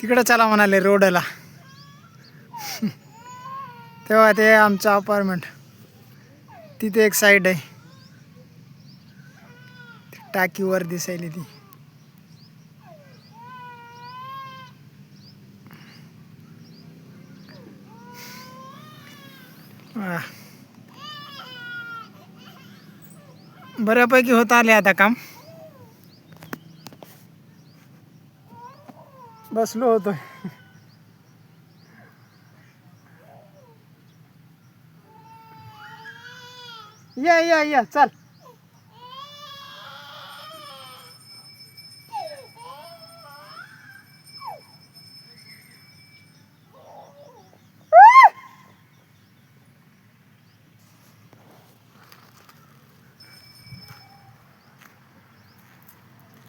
तिकडं चला म्हणाले रोडला. तेव्हा ते आमचं अपार्टमेंट तिथे एक साईड आहे. टाकीवर दिसायली ती. बऱ्यापैकी होत आले आता काम. बसलो होतो. या या या चल.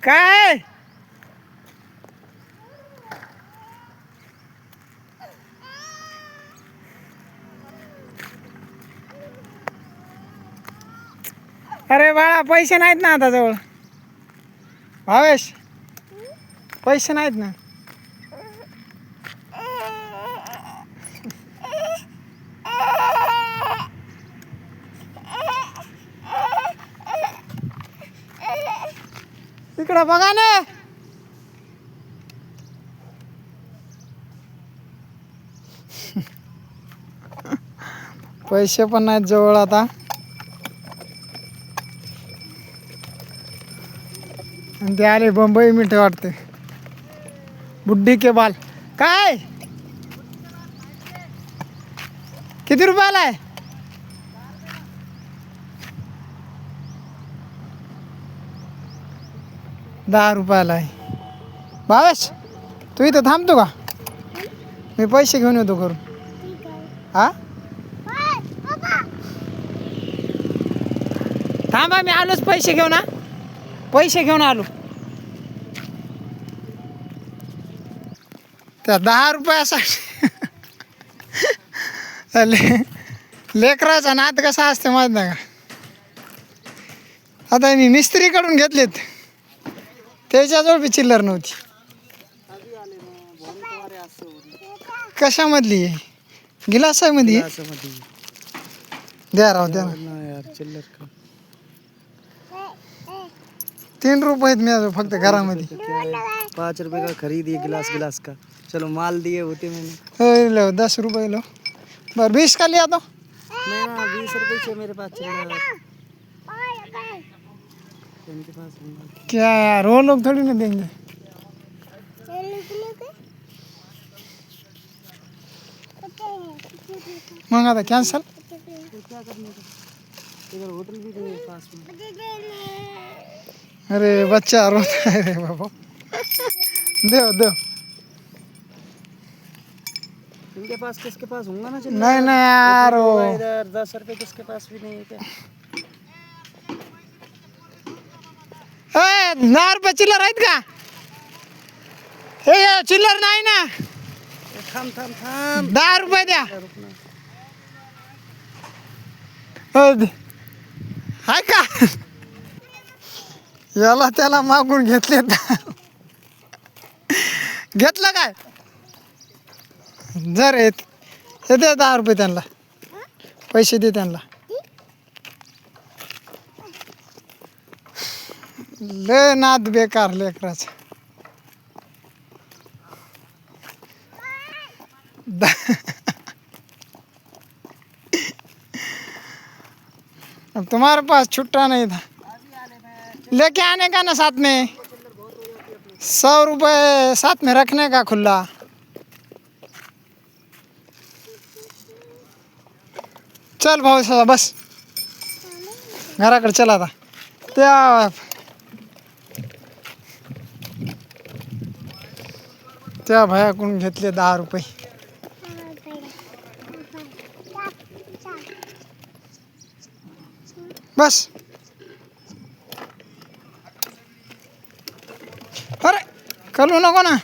काय? अरे बाळा पैसे नाहीत ना आता जवळ. भावेश पैसे नाहीत ना. इकडं बघा ना. पैसे पण नाहीत जवळ आता. ते आले बंबई मिठे वाटते बुड्ढी के बाल. काय? किती रुपयाला आहे? दहा रुपयाला आहे. भावेश तू इथं थांबतो का? मी पैसे घेऊन येतो करून हा? थांबा मी आलोच पैसे घेऊन हा. पैसे घेऊन आलो. त्या दहा रुपयासाठी. ले लेकराचा नात कसा असते माहीत नाही का? आता मी मिस्त्रीकडून घेतलेत. त्याच्याजवळ बी चिल्लर नव्हती. कशामधली? गिलासामध्ये द्या राव द्या ना. तीन रुपये आहेत मी फक्त घरामध्ये. पाच रुपये का खरीदी गिलास गिलास का? चलो माल दिए होते मैंने। लो दस रुपये लो। बरं बीस का लिया तो। बीस रुपए से मेरे पास इनके पास होंगे। क्या यार वो लोग थोड़ी ना देंगे। मग कॅन्सल तो क्या इधर होटल भी नहीं है पास में। अरे बच्चा रोता है रे बाबा। दो दो। इनके पास किसके पास होगा ना चिल्लर नहीं नहीं यार वो इधर दस रुपए किसके पास भी नहीं है क्या ए, दहा रुपये चिल्लर आहेत का हे चिल्लर नाही ना। थाम थाम थाम। दहा रुपये द्या. हाय का? याला त्याला मागून घेतले घेतलं काय? जर येत हे दे दहा रुपये त्यांना. पैसे दे त्यांना. लय नाद बेकार लेकराच. अब तुम्हारे पास छुट्टा नहीं था. लेके आने का ना साथ में? सौ रुपये साथ में रखने का खुला. चल भाऊ साहेब बस. घराकडे चला आता. त्या त्या भयाकडून घेतले दहा रुपये. बस. अरे करू नको ना.